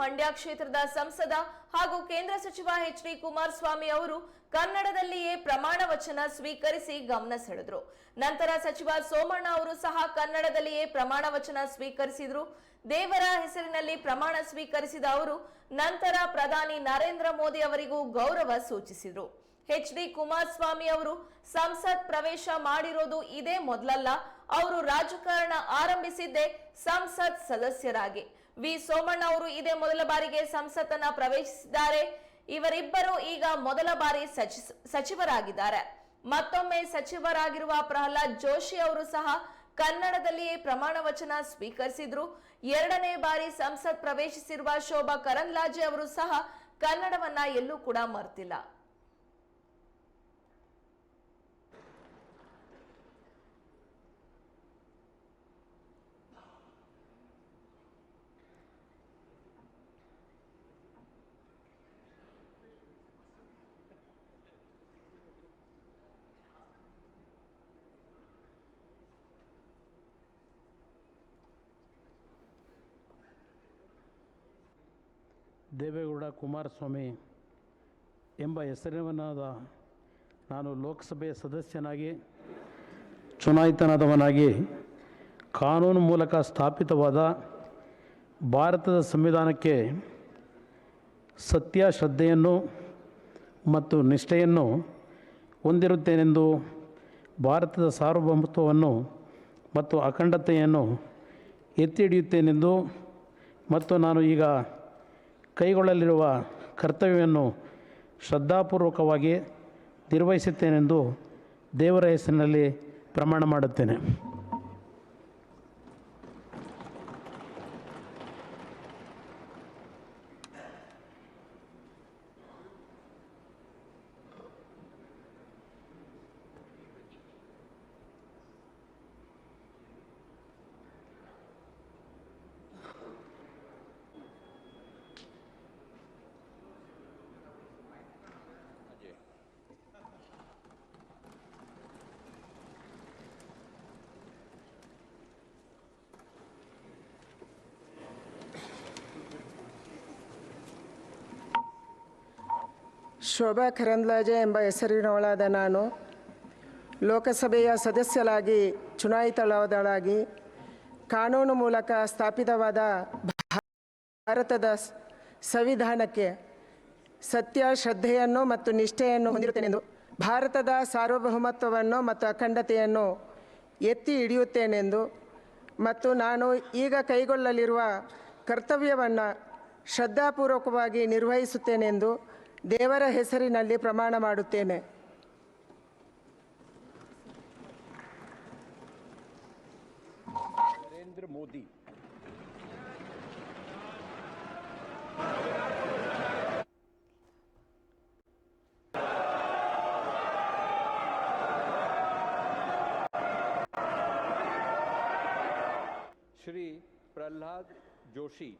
ಮಂಡ್ಯ ಕ್ಷೇತ್ರದ ಸಂಸದ ಹಾಗೂ ಕೇಂದ್ರ ಸಚಿವ ಎಚ್ ಡಿ ಕುಮಾರಸ್ವಾಮಿ ಅವರು ಕನ್ನಡದಲ್ಲಿಯೇ ಪ್ರಮಾಣ ವಚನ ಸ್ವೀಕರಿಸಿ ಗಮನ ಸೆಳೆದ್ರು. ನಂತರ ಸಚಿವ ಸೋಮಣ್ಣ ಅವರು ಸಹ ಕನ್ನಡದಲ್ಲಿಯೇ ಪ್ರಮಾಣ ವಚನ ಸ್ವೀಕರಿಸಿದ್ರು. ದೇವರ ಹೆಸರಿನಲ್ಲಿ ಪ್ರಮಾಣ ಸ್ವೀಕರಿಸಿದ ಅವರು ನಂತರ ಪ್ರಧಾನಿ ನರೇಂದ್ರ ಮೋದಿ ಅವರಿಗೂ ಗೌರವ ಸೂಚಿಸಿದ್ರು. ಎಚ್ ಡಿ ಕುಮಾರಸ್ವಾಮಿ ಅವರು ಸಂಸತ್ ಪ್ರವೇಶ ಮಾಡಿರೋದು ಇದೇ ಮೊದಲಲ್ಲ, ಅವರು ರಾಜಕಾರಣ ಆರಂಭಿಸಿದ್ದೇ ಸಂಸತ್ ಸದಸ್ಯರಾಗಿ. ವಿ ಸೋಮಣ್ಣ ಅವರು ಇದೇ ಮೊದಲ ಬಾರಿಗೆ ಸಂಸತ್ತನ್ನ ಪ್ರವೇಶಿಸಿದ್ದಾರೆ. ಇವರಿಬ್ಬರು ಈಗ ಮೊದಲ ಬಾರಿ ಸಚಿ- ಸಚಿವರಾಗಿದ್ದಾರೆ. ಮತ್ತೊಮ್ಮೆ ಸಚಿವರಾಗಿರುವ ಪ್ರಹ್ಲಾದ್ ಜೋಶಿ ಅವರು ಸಹ ಕನ್ನಡದಲ್ಲಿಯೇ ಪ್ರಮಾಣ ವಚನ ಸ್ವೀಕರಿಸಿದ್ರು. ಎರಡನೇ ಬಾರಿ ಸಂಸತ್ ಪ್ರವೇಶಿಸಿರುವ ಶೋಭಾ ಕರಂದ್ಲಾಜೆ ಅವರು ಸಹ ಕನ್ನಡವನ್ನ ಎಲ್ಲೂ ಕೂಡ ಮರ್ತಿಲ್ಲ. ದೇವೇಗೌಡ ಕುಮಾರಸ್ವಾಮಿ ಎಂಬ ಹೆಸರಿನವನಾದ ನಾನು ಲೋಕಸಭೆಯ ಸದಸ್ಯನಾಗಿ, ಚುನಾಯಿತನಾದವನಾಗಿ, ಕಾನೂನು ಮೂಲಕ ಸ್ಥಾಪಿತವಾದ ಭಾರತದ ಸಂವಿಧಾನಕ್ಕೆ ಸತ್ಯ ಶ್ರದ್ಧೆಯನ್ನು ಮತ್ತು ನಿಷ್ಠೆಯನ್ನು ಹೊಂದಿರುತ್ತೇನೆಂದು, ಭಾರತದ ಸಾರ್ವಭೌಮತ್ವವನ್ನು ಮತ್ತು ಅಖಂಡತೆಯನ್ನು ಎತ್ತಿ ಹಿಡಿಯುತ್ತೇನೆಂದು ಮತ್ತು ನಾನು ಈಗ ಕೈಗೊಳ್ಳಲಿರುವ ಕರ್ತವ್ಯವನ್ನು ಶ್ರದ್ಧಾಪೂರ್ವಕವಾಗಿ ನಿರ್ವಹಿಸುತ್ತೇನೆಂದು ದೇವರ ಹೆಸರಿನಲ್ಲಿ ಪ್ರಮಾಣ ಮಾಡುತ್ತೇನೆ. ಶೋಭಾ ಕರಂದ್ಲಾಜೆ ಎಂಬ ಹೆಸರಿನವಳಾದ ನಾನು. ಲೋಕಸಭೆಯ ಸದಸ್ಯರಾಗಿ ಚುನಾಯಿತಳಾದಳಾಗಿ, ಕಾನೂನು ಮೂಲಕ ಸ್ಥಾಪಿತವಾದ ಭಾರತದ ಸಂವಿಧಾನಕ್ಕೆ ಸತ್ಯ, ಶ್ರದ್ಧೆಯನ್ನು ಮತ್ತು ನಿಷ್ಠೆಯನ್ನು ಹೊಂದಿರುತ್ತೇನೆಂದು ಭಾರತದ ಸಾರ್ವಭೌಮತ್ವವನ್ನು ಮತ್ತು ಅಖಂಡತೆಯನ್ನು ಎತ್ತಿ ಹಿಡಿಯುತ್ತೇನೆಂದು ಮತ್ತು ನಾನು ಈಗ ಕೈಗೊಳ್ಳಲಿರುವ ಕರ್ತವ್ಯವನ್ನು ಶ್ರದ್ಧಾಪೂರ್ವಕವಾಗಿ ನಿರ್ವಹಿಸುತ್ತೇನೆಂದು ದೇವರ ಹೆಸರಿನಲ್ಲಿ ಪ್ರಮಾಣ ಮಾಡುತ್ತೇನೆ ನರೇಂದ್ರ ಮೋದಿ श्री प्रहलाद जोशी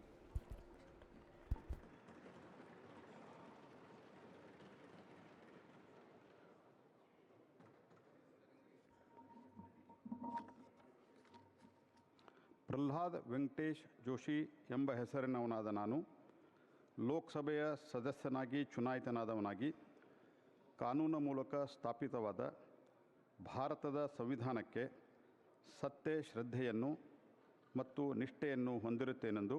ಪ್ರಹ್ಲಾದ್ ವೆಂಕಟೇಶ್ ಜೋಶಿ ಎಂಬ ಹೆಸರಿನವನಾದ ನಾನು. ಲೋಕಸಭೆಯ ಸದಸ್ಯನಾಗಿ, ಚುನಾಯಿತನಾದವನಾಗಿ, ಕಾನೂನು ಮೂಲಕ ಸ್ಥಾಪಿತವಾದ ಭಾರತದ ಸಂವಿಧಾನಕ್ಕೆ ಸತ್ಯ, ಶ್ರದ್ಧೆಯನ್ನು ಮತ್ತು ನಿಷ್ಠೆಯನ್ನು ಹೊಂದಿರುತ್ತೇನೆಂದು,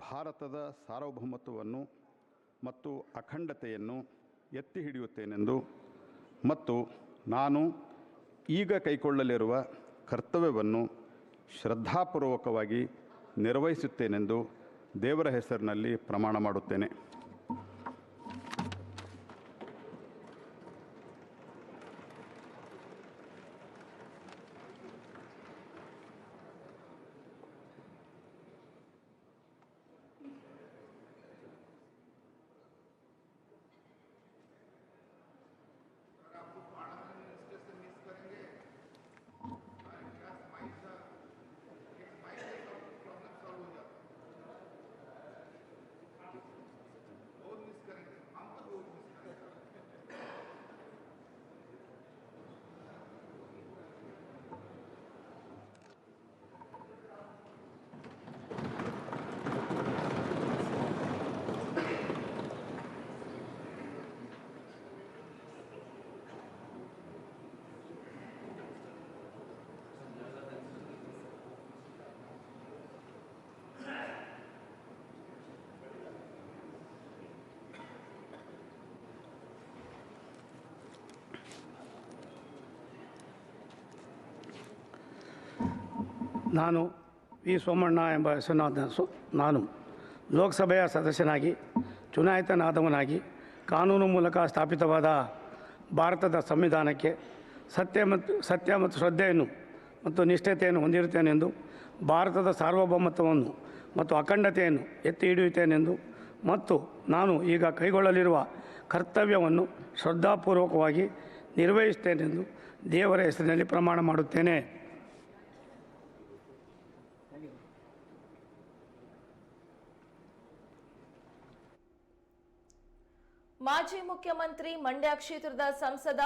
ಭಾರತದ ಸಾರ್ವಭೌಮತ್ವವನ್ನು ಮತ್ತು ಅಖಂಡತೆಯನ್ನು ಎತ್ತಿ ಹಿಡಿಯುತ್ತೇನೆಂದು ಮತ್ತು ನಾನು ಈಗ ಕೈಗೊಳ್ಳಲಿರುವ ಕರ್ತವ್ಯವನ್ನು ಶ್ರದ್ಧಾಪೂರ್ವಕವಾಗಿ ನಿರ್ವಹಿಸುತ್ತೇನೆಂದು ದೇವರ ಹೆಸರಿನಲ್ಲಿ ಪ್ರಮಾಣ ಮಾಡುತ್ತೇನೆ. ನಾನು ವಿ ಸೋಮಣ್ಣ ಎಂಬ ಹೆಸರಾದ ನಾನು ಲೋಕಸಭೆಯ ಸದಸ್ಯನಾಗಿ, ಚುನಾಯಿತನಾದವನಾಗಿ, ಕಾನೂನು ಮೂಲಕ ಸ್ಥಾಪಿತವಾದ ಭಾರತದ ಸಂವಿಧಾನಕ್ಕೆ ಸತ್ಯ ಮತ್ತು ಸತ್ಯ ಮತ್ತು ಶ್ರದ್ಧೆಯನ್ನು ಮತ್ತು ನಿಷ್ಠತೆಯನ್ನು ಹೊಂದಿರುತ್ತೇನೆಂದು ಭಾರತದ ಸಾರ್ವಭೌಮತ್ವವನ್ನು ಮತ್ತು ಅಖಂಡತೆಯನ್ನು ಎತ್ತಿ ಹಿಡಿಯುತ್ತೇನೆಂದು ಮತ್ತು ನಾನು ಈಗ ಕೈಗೊಳ್ಳಲಿರುವ ಕರ್ತವ್ಯವನ್ನು ಶ್ರದ್ಧಾಪೂರ್ವಕವಾಗಿ ನಿರ್ವಹಿಸುತ್ತೇನೆಂದು ದೇವರ ಹೆಸರಿನಲ್ಲಿ ಪ್ರಮಾಣ ಮಾಡುತ್ತೇನೆ. ಮಾಜಿ ಮುಖ್ಯಮಂತ್ರಿ ಮಂಡ್ಯ ಕ್ಷೇತ್ರದ ಸಂಸದ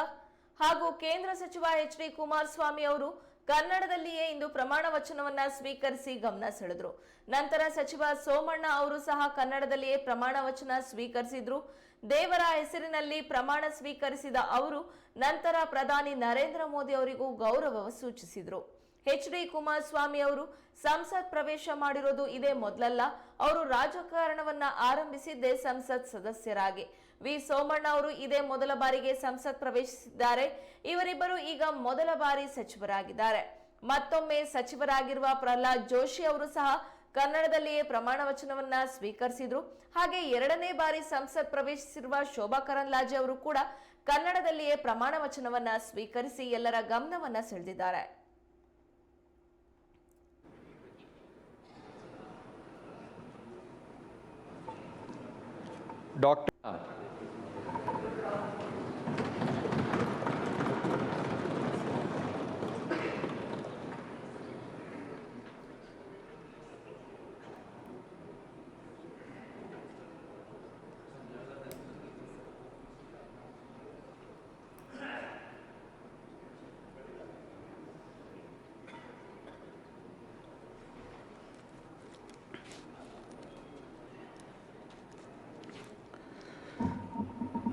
ಹಾಗೂ ಕೇಂದ್ರ ಸಚಿವ ಎಚ್ ಡಿ ಕುಮಾರಸ್ವಾಮಿ ಅವರು ಕನ್ನಡದಲ್ಲಿಯೇ ಇಂದು ಪ್ರಮಾಣ ವಚನವನ್ನ ಸ್ವೀಕರಿಸಿ ಗಮನ ಸೆಳೆದ್ರು. ನಂತರ ಸಚಿವ ಸೋಮಣ್ಣ ಅವರು ಸಹ ಕನ್ನಡದಲ್ಲಿಯೇ ಪ್ರಮಾಣ ವಚನ ಸ್ವೀಕರಿಸಿದ್ರು. ದೇವರ ಹೆಸರಿನಲ್ಲಿ ಪ್ರಮಾಣ ಸ್ವೀಕರಿಸಿದ ಅವರು, ನಂತರ ಪ್ರಧಾನಿ ನರೇಂದ್ರ ಮೋದಿ ಅವರಿಗೂ ಗೌರವ ಸೂಚಿಸಿದ್ರು. ಎಚ್ ಡಿ ಕುಮಾರಸ್ವಾಮಿ ಅವರು ಸಂಸತ್ ಪ್ರವೇಶ ಮಾಡಿರೋದು ಇದೇ ಮೊದಲಲ್ಲ. ಅವರು ರಾಜಕಾರಣವನ್ನ ಆರಂಭಿಸಿದ್ದೇ ಸಂಸತ್ ಸದಸ್ಯರಾಗಿ. ವಿ. ಸೋಮಣ್ಣ ಅವರು ಇದೇ ಮೊದಲ ಬಾರಿಗೆ ಸಂಸತ್ ಪ್ರವೇಶಿಸಿದ್ದಾರೆ. ಇವರಿಬ್ಬರು ಈಗ ಮೊದಲ ಬಾರಿ ಸಚಿವರಾಗಿದ್ದಾರೆ. ಮತ್ತೊಮ್ಮೆ ಸಚಿವರಾಗಿರುವ ಪ್ರಹ್ಲಾದ್ ಜೋಶಿ ಅವರು ಸಹ ಕನ್ನಡದಲ್ಲಿಯೇ ಪ್ರಮಾಣ ವಚನವನ್ನ ಸ್ವೀಕರಿಸಿದ್ರು. ಹಾಗೆ ಎರಡನೇ ಬಾರಿ ಸಂಸತ್ ಪ್ರವೇಶಿಸಿರುವ ಶೋಭಾ ಕರಂದ್ಲಾಜೆ ಅವರು ಕೂಡ ಕನ್ನಡದಲ್ಲಿಯೇ ಪ್ರಮಾಣ ವಚನವನ್ನ ಸ್ವೀಕರಿಸಿ ಎಲ್ಲರ ಗಮನವನ್ನ ಸೆಳೆದಿದ್ದಾರೆ. Dr.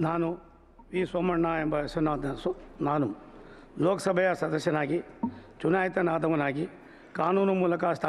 ನಾನು ವಿ. ಸೋಮಣ್ಣ ಎಂಬ ಹೆಸರಿನಾದ ಸು ನಾನು ಲೋಕಸಭೆಯ ಸದಸ್ಯನಾಗಿ ಚುನಾಯಿತನಾದವನಾಗಿ ಕಾನೂನು ಮೂಲಕ ಸ್ಥಾಪಿತ